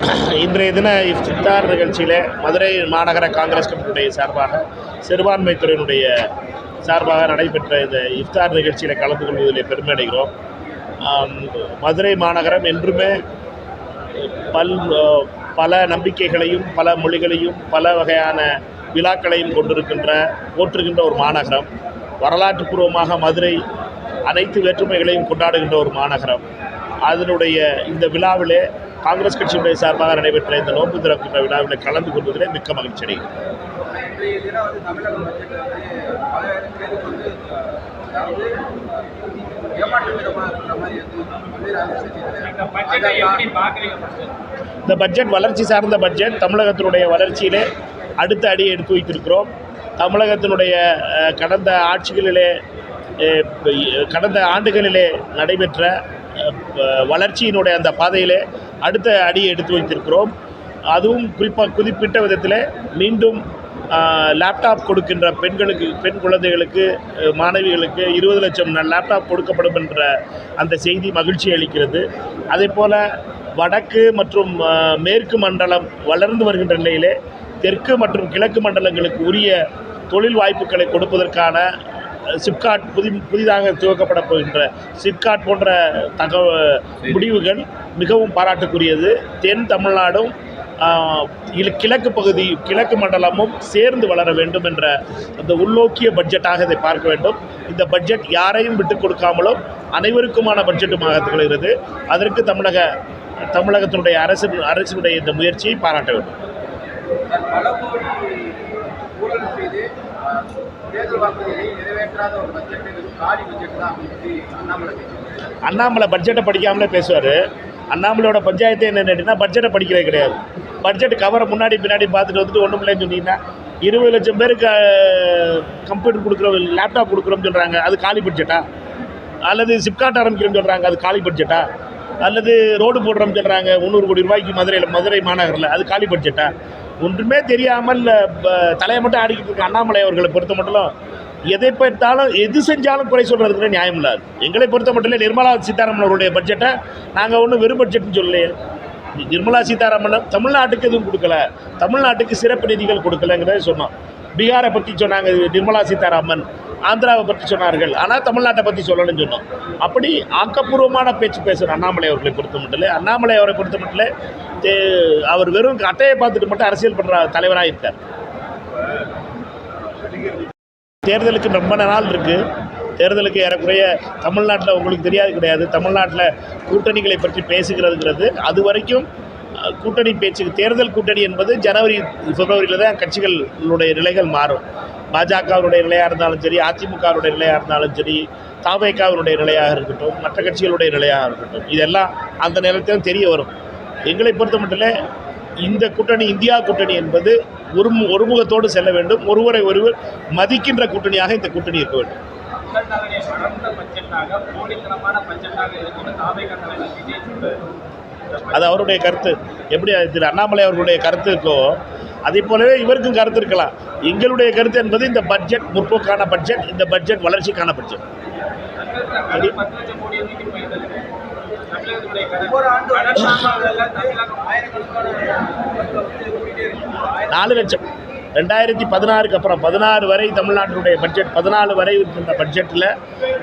இன்றைய தின இஃப்தார் நிகழ்ச்சியில் மதுரை மாநகர காங்கிரஸ் கமிட்டியுடைய சார்பாக சிறுபான்மைத்துறையினுடைய சார்பாக நடைபெற்ற இந்த இஃப்தார் நிகழ்ச்சியில் கலந்து கொள்வதில் பெருமை அடைகிறோம் மதுரை மாநகரம் என்றுமே பல் பல நம்பிக்கைகளையும் பல மொழிகளையும் பல வகையான விழாக்களையும் கொண்டிருக்கின்ற போற்றுகின்ற ஒரு மாநகரம். வரலாற்றுப்பூர்வமாக மதுரை அனைத்து வேற்றுமைகளையும் கொண்டாடுகின்ற ஒரு மாநகரம். அதனுடைய இந்த விழாவிலே காங்கிரஸ் கட்சியினுடைய சார்பாக நடைபெற்ற இந்த நோன்பு திறக்கின்ற விழாவில் கலந்து கொள்வதிலே மிக்க மகிழ்ச்சி இந்த பட்ஜெட் வளர்ச்சி சார்ந்த பட்ஜெட் தமிழகத்தினுடைய வளர்ச்சியிலே அடுத்த அடியை எடுத்து வைத்திருக்கிறோம். தமிழகத்தினுடைய கடந்த ஆட்சிகளிலே கடந்த ஆண்டுகளிலே நடைபெற்ற வளர்ச்சியினுடைய அந்த பாதையிலே அடுத்த அடியை எடுத்து வைத்திருக்கிறோம். அதுவும் குறிப்பாக குறிப்பிட்ட விதத்தில் மீண்டும் லேப்டாப் கொடுக்கின்ற பெண்களுக்கு பெண் குழந்தைகளுக்கு மாணவிகளுக்கு இருபது லட்சம் லேப்டாப் கொடுக்கப்படும் என்ற அந்த செய்தி மகிழ்ச்சி அளிக்கிறது. அதே போல் வடக்கு மற்றும் மேற்கு மண்டலம் வளர்ந்து வருகின்ற நிலையிலே தெற்கு மற்றும் கிழக்கு மண்டலங்களுக்கு உரிய தொழில் வாய்ப்புகளை கொடுப்பதற்கான சிப்காட் புதி புதிதாக துவக்கப்பட போகின்ற சிப்காட் போன்ற தகவ முடிவுகள் மிகவும் பாராட்டுக்குரியது. தென் தமிழ்நாடும் கிழக்கு பகுதி கிழக்கு மண்டலமும் சேர்ந்து வளர வேண்டும் என்ற அந்த உள்நோக்கிய பட்ஜெட்டாக இதை பார்க்க வேண்டும். இந்த பட்ஜெட் யாரையும் விட்டு கொடுக்காமலும் அனைவருக்குமான பட்ஜெட்டுமாக திகழ்கிறது. அதற்கு தமிழக தமிழகத்தினுடைய அரசு அரசினுடைய இந்த முயற்சியை பாராட்ட வேண்டும். தேர்தல் வாக்குறுதியை நிறைவேற்றாத ஒரு பட்ஜெட் காலி பட்ஜெட் தான் அண்ணாமலை அண்ணாமலை பட்ஜெட்டை படிக்காமலே பேசுவார். அண்ணாமலையோட பஞ்சாயத்து என்ன கேட்டிங்கன்னா பட்ஜெட்டை படிக்கிறது கிடையாது. பட்ஜெட் கவரை முன்னாடி பின்னாடி பார்த்துட்டு வந்துட்டு ஒன்றும் இல்லைன்னு சொன்னீங்கன்னா இருபது லட்சம் பேருக்கு கம்ப்யூட்டர் கொடுக்குறோம் லேப்டாப் கொடுக்குறோம்னு சொல்கிறாங்க அது காலி பட்ஜெட்டா அல்லது சிப்காட் ஆரம்பிக்கிறோம்னு சொல்கிறாங்க அது காலி பட்ஜெட்டா அல்லது ரோடு போடுறோம்னு சொல்கிறாங்க முந்நூறு கோடி ரூபாய்க்கு மதுரையில் மதுரை மாநகரில் அது காலி பட்ஜெட்டா ஒன்றுமே தெரியாமல் தலையை மட்டும் ஆடிக்கிட்டு இருக்க அண்ணாமலை அவர்களை பொறுத்த மட்டும் எதை பார்த்தாலும் எது செஞ்சாலும் குறை சொல்கிறதுக்கு நியாயம் இல்லாது எங்களை பொறுத்த மட்டும் நிர்மலா சீதாராமன் அவருடைய பட்ஜெட்டை நாங்கள் ஒன்றும் வெறும் பட்ஜெட்னு சொல்லலையே. நிர்மலா சீதாராமன் தமிழ்நாட்டுக்கு எதுவும் கொடுக்கல. தமிழ்நாட்டுக்கு சிறப்பு நிதிகள் கொடுக்கலங்கிறத சொன்னோம். பீகாரை பற்றி சொன்னாங்க நிர்மலா சீதாராமன். ஆந்திராவை பற்றி சொன்னார்கள். ஆனால் தமிழ்நாட்டை பற்றி சொல்லணும்னு சொன்னோம். அப்படி ஆக்கப்பூர்வமான பேச்சு பேசுகிற அண்ணாமலை அவர்களை பொறுத்த மட்டும் அண்ணாமலை அவரை பொறுத்த மட்டும் தே- அவர் வெறும் அட்டையை பார்த்துட்டு மட்டும் அரசியல் பண்ணுற தலைவராக இருக்கார். தேர்தலுக்கு ரொம்ப நாள் இருக்குது தேர்தலுக்கு ஏறக்குறைய தமிழ்நாட்டில் உங்களுக்கு தெரியாது கிடையாது. தமிழ்நாட்டில் கூட்டணிகளை பற்றி பேசுகிறதுங்கிறது அது வரைக்கும் கூட்டணி பேச்சு தேர்தல் கூட்டணி என்பது ஜனவரி பிப்ரவரியில் தான் கட்சிகளுடைய நிலைகள் மாறும். பாஜகவினுடைய நிலையாக இருந்தாலும் சரி அதிமுகவினுடைய நிலையாக இருந்தாலும் சரி தாவேக்காவினுடைய நிலையாக இருக்கட்டும் மற்ற கட்சிகளுடைய நிலையாக இருக்கட்டும் இதெல்லாம் அந்த நேரத்தில் தெரிய வரும். எங்களை பொறுத்த மட்டும் இந்த கூட்டணி இந்தியா கூட்டணி என்பது ஒரு ஒருமுகத்தோடு செல்ல வேண்டும். ஒருவரை ஒருவர் மதிக்கின்ற கூட்டணியாக இந்த கூட்டணி இருக்க வேண்டும். பட்ஜெட்டாக போலித்தனமான பட்ஜெட்டாக இருக்குன்னு அது அவருடைய கருத்து. எப்படி திரு அண்ணாமலை அவர்களுடைய கருத்து இருக்கோ அதே போலவே இவருக்கும் கருத்து இருக்கலாம். எங்களுடைய கருத்து என்பது இந்த பட்ஜெட் முற்போக்கான பட்ஜெட் இந்த பட்ஜெட் வளர்ச்சிக்கான பட்ஜெட் நாலு லட்சம். ரெண்டாயிரத்தி பதினாறுக்கு அப்புறம் பதினாறு வரை தமிழ்நாட்டினுடைய பட்ஜெட் பதினாலு வரை இருக்கின்ற பட்ஜெட்டில்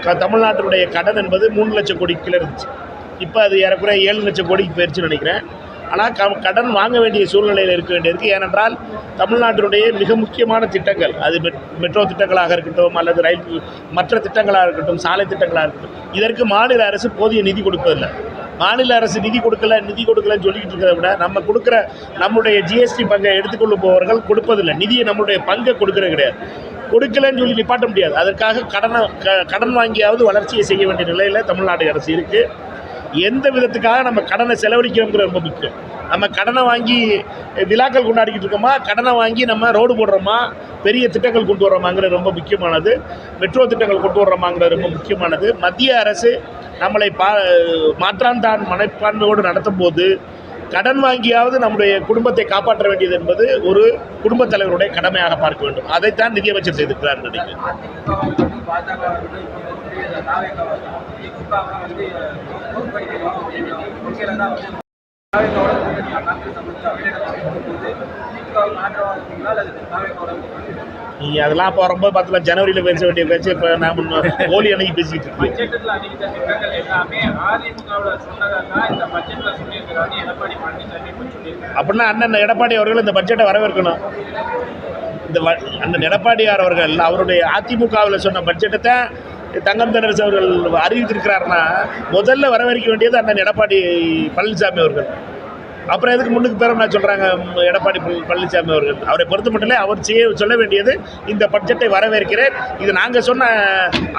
தமிழ்நாட்டுடைய தமிழ்நாட்டினுடைய கடன் என்பது மூணு லட்சம் கோடி கீழே இருந்துச்சு. இப்போ அது ஏறக்குறைய ஏழு லட்சம் கோடிக்கு போயிடுச்சுன்னு நினைக்கிறேன். ஆனால் க கடன் வாங்க வேண்டிய சூழ்நிலையில் இருக்க வேண்டியிருக்கு ஏனென்றால் தமிழ்நாட்டினுடைய மிக முக்கியமான திட்டங்கள் அது மெட் மெட்ரோ திட்டங்களாக இருக்கட்டும் அல்லது ரயில் மற்ற திட்டங்களாக இருக்கட்டும் சாலை திட்டங்களாக இருக்கட்டும் இதற்கு மாநில அரசு போதிய நிதி கொடுப்பதில்லை. மாநில அரசு நிதி கொடுக்கல நிதி கொடுக்கலன்னு சொல்லிக்கிட்டு இருக்கிறத விட நம்ம கொடுக்குற நம்முடைய ஜிஎஸ்டி பங்கை எடுத்துக்கொண்டு போவர்கள் கொடுப்பதில்லை. நிதியை நம்மளுடைய பங்கை கொடுக்கறது கிடையாது. கொடுக்கலன்னு சொல்லி நிப்பாட்ட முடியாது. அதற்காக கடனை க கடன் வாங்கியாவது வளர்ச்சியை செய்ய வேண்டிய நிலையில் தமிழ்நாடு அரசு இருக்குது எந்த விதத்துக்காக நம்ம கடனை செலவழிக்கிறோங்கிறது ரொம்ப முக்கியம். நம்ம கடனை வாங்கி விழாக்கள் கொண்டாடிக்கிட்டு இருக்கோமா? கடனை வாங்கி நம்ம ரோடு போடுறோமா? பெரிய திட்டங்கள் கொண்டு வர்றோமாங்கிறது ரொம்ப முக்கியமானது. மெட்ரோ திட்டங்கள் கொண்டு வர்றோமாங்கிறது ரொம்ப முக்கியமானது. மத்திய அரசு நம்மளை பா மாற்றான் தான் மனப்பான்மையோடு நடத்தும் போது கடன் வாங்கியாவது நம்முடைய குடும்பத்தை காப்பாற்ற வேண்டியது என்பது ஒரு குடும்பத் தலைவருடைய கடமையாக பார்க்க வேண்டும். அதைத்தான் நிதியமைச்சர் செய்திருக்கிறார் நினைக்கிறேன் திமுக நீங்கள் அதெல்லாம் அப்போ ரொம்ப பார்த்துல ஜனவரியில் பேச வேண்டிய பேச்சு இப்போ நான் ஹோலி அன்னைக்கு பேசிக்கிட்டு இருக்கேன். அப்படின்னா அண்ணன் எடப்பாடி அவர்கள் இந்த பட்ஜெட்டை வரவேற்கணும். இந்த அண்ணன் எடப்பாடியார் அவர்கள் அவருடைய அதிமுகவில் சொன்ன பட்ஜெட்டை தான் தங்கம் தென்னரசு அவர்கள் அறிவித்திருக்கிறாருன்னா முதல்ல வரவேற்க வேண்டியது அண்ணன் எடப்பாடி பழனிசாமி அவர்கள். அப்புறம் எதுக்கு முன்னுக்கு பேரம் நான் சொல்கிறாங்க எடப்பாடி பழனிசாமி அவர்கள். அவரை பொறுத்த மட்டும் அவர் செய்ய சொல்ல வேண்டியது இந்த பட்ஜெட்டை வரவேற்கிறேன். இது நாங்கள் சொன்ன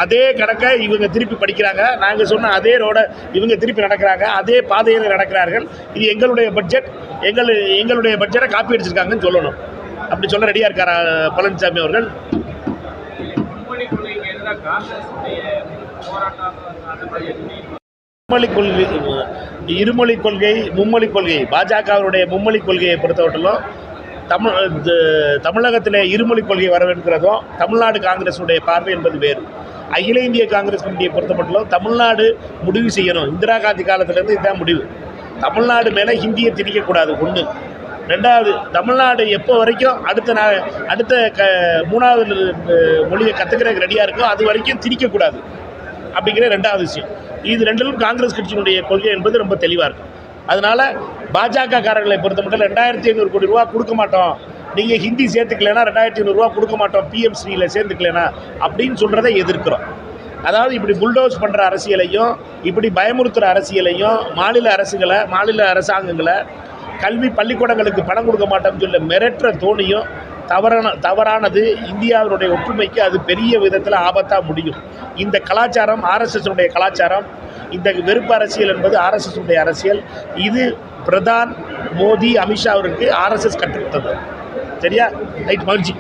அதே கணக்கை இவங்க திருப்பி படிக்கிறாங்க. நாங்கள் சொன்ன அதே ரோட இவங்க திருப்பி நடக்கிறாங்க. அதே பாதையில் நடக்கிறார்கள். இது எங்களுடைய பட்ஜெட். எங்கள் எங்களுடைய பட்ஜெட்டை காப்பி அடிச்சிருக்காங்கன்னு சொல்லணும். அப்படி சொல்ல ரெடியாக இருக்காரா பழனிசாமி அவர்கள்? போராட்டம் மும்மொழி கொள்கை இருமொழி கொள்கை மும்மொழி கொள்கை. பாஜகவினுடைய மும்மொழி கொள்கையை பொறுத்தவரையிலும் தமிழ் தமிழகத்தில் இருமொழி கொள்கை வரவேற்கிறதும் தமிழ்நாடு காங்கிரஸுடைய பார்வை என்பது வேறு. அகில இந்திய காங்கிரஸ் கமிட்டியை பொறுத்தமட்டிலும் தமிழ்நாடு முடிவு செய்யணும். இந்திரா காந்தி காலத்திலேருந்து இதுதான் முடிவு. தமிழ்நாடு மேலே ஹிந்தியை திணிக்கக்கூடாது ஒன்று ரெண்டாவது தமிழ்நாடு எப்போ வரைக்கும் அடுத்த நா அடுத்த க மூணாவது மொழியை கற்றுக்கிறதுக்கு ரெடியாக இருக்கோ அது வரைக்கும் திணிக்கக்கூடாது. அப்படிங்கிற ரெண்டாவது விஷயம். இது ரெண்டிலும் காங்கிரஸ் கட்சியினுடைய கொள்கை என்பது ரொம்ப தெளிவாக இருக்கும் அதனால் பாஜக காரர்களை பொறுத்த மட்டும் ரெண்டாயிரத்தி ஐநூறு கோடி ரூபா கொடுக்க மாட்டோம். நீங்கள் ஹிந்தி சேர்த்துக்கலைன்னா ரெண்டாயிரத்தி ஐநூறுரூவா கொடுக்க மாட்டோம். பிஎம்சியில் சேர்த்துக்கலைன்னா அப்படின்னு சொல்கிறத எதிர்க்கிறோம். அதாவது இப்படி புல்டோஸ் பண்ணுற அரசியலையும் இப்படி பயமுறுத்துகிற அரசியலையும் மாநில அரசுகளை மாநில அரசாங்கங்களை கல்வி பள்ளிக்கூடங்களுக்கு பணம் கொடுக்க மாட்டோம்னு சொல்ல மிரட்டுற தோணியும் தவறான தவறானது இந்தியாவினுடைய ஒற்றுமைக்கு அது பெரிய விதத்தில் ஆபத்தாக முடியும். இந்த கலாச்சாரம் ஆர்எஸ்எஸ்னுடைய கலாச்சாரம் இந்த வெறுப்பு அரசியல் என்பது ஆர்எஸ்எஸ்னுடைய அரசியல் இது பிரதான் மோடி அமித்ஷா அவருக்கு ஆர்எஸ்எஸ் கற்றுத்தது சரியா? ரைட் மகிழ்ச்சி.